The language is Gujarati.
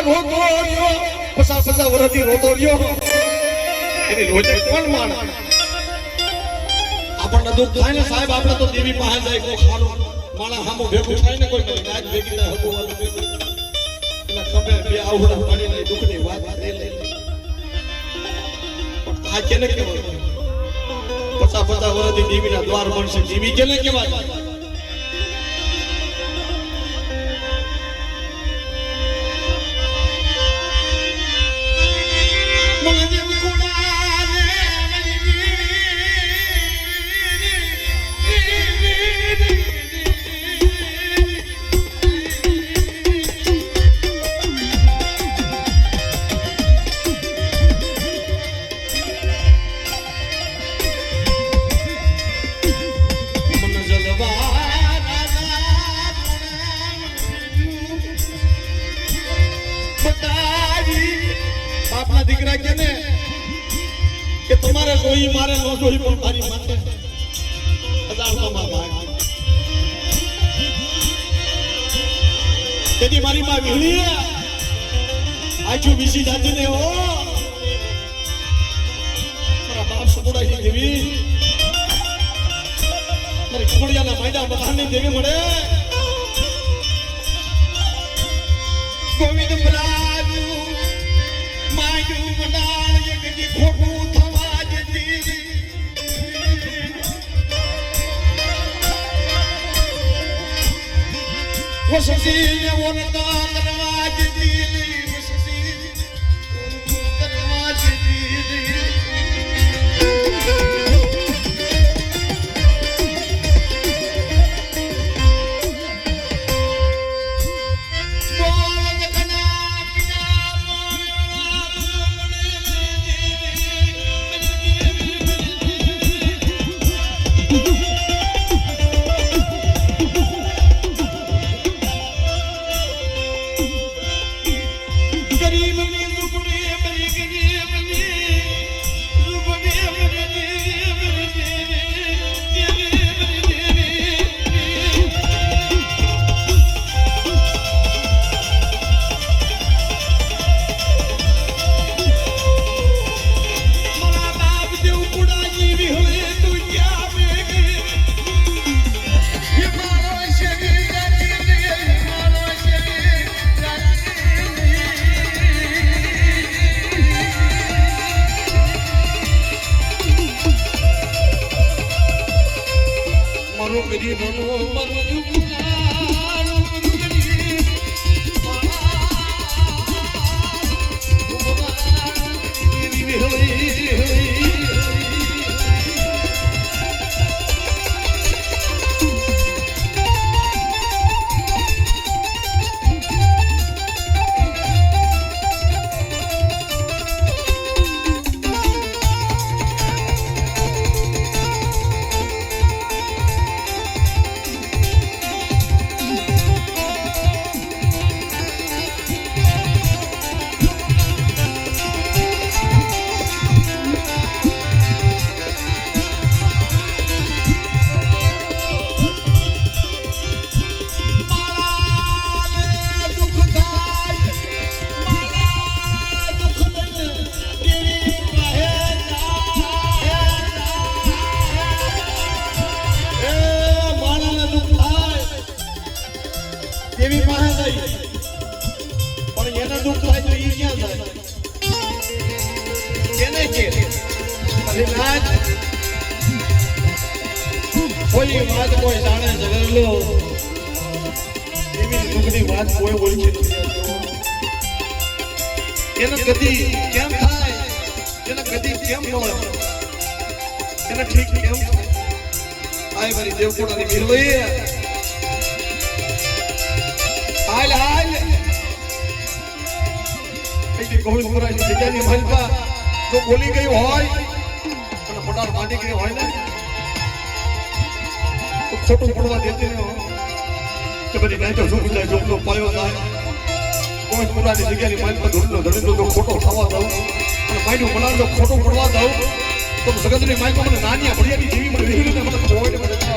આ રોતો રહ્યો. પચાસ પચાસ વર્ષથી રોતો રહ્યો. એની રોજે કોણ માણે આપણને દુઃખ થાય ને સાહેબ, આપણે તો દેવી પાસે જાય કોઈ ખારું માણસ સામું ભેગું થાય ને કોઈ આજ ભેગી થાય. હતું એના ખભે બે આવડા પાડીને દુઃખની વાત લઈ લે. પણ આ કેને કહેવાય? પચાસ પચાસ વર્ષથી દેવીના દ્વાર બનશે. દેવી કેને કહેવાય? દીકરા કે ને, કે તમારે જોઈ, મારે ન જોઈ પણ મારી માથે તેથી મારી માં વીણી આજુ બીસી જાતિ ને હો. મારા બાપ છે દેવી મારી ખોડિયાના માયડા બધાને દેવી મળે. ગોવિંદ બલાજુ વસતી ને ઓરતા કરવા જતી મારો દેવી પણ વાત? કોઈ જાણે જગરલો એવી દુઃખની વાત કોઈ કેમ થાય? એને ગતિ કેમ મળે? એને ઠીક કેમ થાય? મારી ગોવિંદપુરાની જગ્યાની મહિલા જો બોલી ગઈ હોય અને મોટાર માંડી ગઈ હોય ને, તો ખોટું પડવા દેતી ને કે બધી નાચો શું જાય જોકલો પાયો થાય. ગોવિંદપુરાની જગ્યાની મહિલા ધૂળનો ધડીનો જો ખોટો થવા દઉં. અને માયનું બનાવ જો ખોટું પડવા દઉં. તો સગતની માયકો મને નાની ભડિયાની જેવી મને વીરી ને મને કોઈ